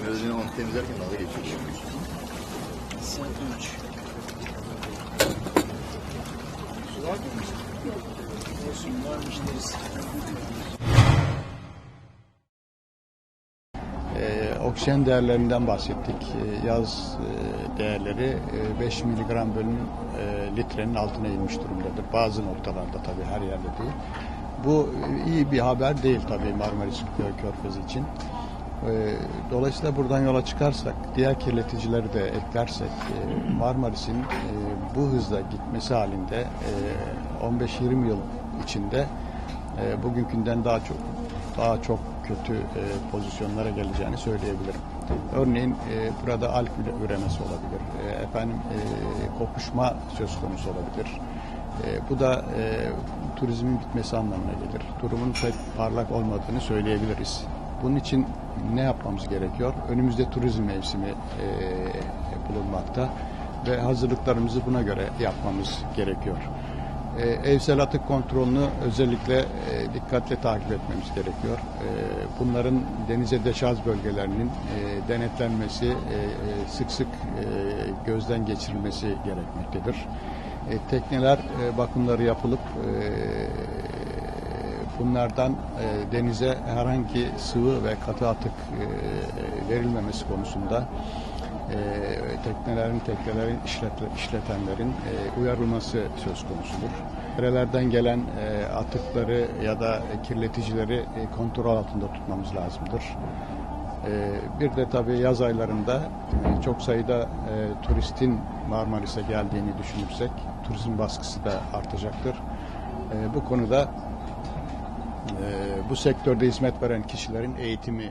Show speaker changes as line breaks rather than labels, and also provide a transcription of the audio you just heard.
Biraz önce onu temizlerken dalga geçiyordum.
Saat 3. Su var mı? Olsun varmış deriz.
Ee, oksijen değerlerinden bahsettik. Ee, yaz e, değerleri e, 5 miligram bölüm litrenin altına inmiş durumdadır. Bazı noktalarda tabii her yerde değil. Bu e, iyi bir haber değil tabii Marmaris Kö- Körfezi için. Ee, Dolayısıyla buradan yola çıkarsak, diğer kirleticileri de eklersek e, Marmaris'in e, bu hızla gitmesi halinde e, 15-20 yıl içinde e, bugünkünden daha çok daha çok kötü e, pozisyonlara geleceğini söyleyebilirim. Örneğin e, burada üre- üremesi olabilir, e, efendim e, söz konusu olabilir. E, bu da e, turizmin bitmesi anlamına gelir. Durumun pek parlak olmadığını söyleyebiliriz. Bunun için ne yapmamız gerekiyor? Önümüzde turizm mevsimi e, bulunmakta ve hazırlıklarımızı buna göre yapmamız gerekiyor. E, evsel atık kontrolünü özellikle e, dikkatle takip etmemiz gerekiyor. E, bunların denize deşarj bölgelerinin e, denetlenmesi, e, e, sık sık e, gözden geçirilmesi gerekmektedir. E, tekneler e, bakımları yapılıp e, bunlardan e, denize herhangi sıvı ve katı atık e, verilmemesi konusunda e, teknelerin, teknelerin işletle, işletenlerin e, uyarılması söz konusudur. Nerelerden gelen e, atıkları ya da kirleticileri e, kontrol altında tutmamız lazımdır. E, bir de tabii yaz aylarında e, çok sayıda e, turistin Marmaris'e geldiğini düşünürsek turizm baskısı da artacaktır. E, bu konuda bu sektörde hizmet veren kişilerin eğitimi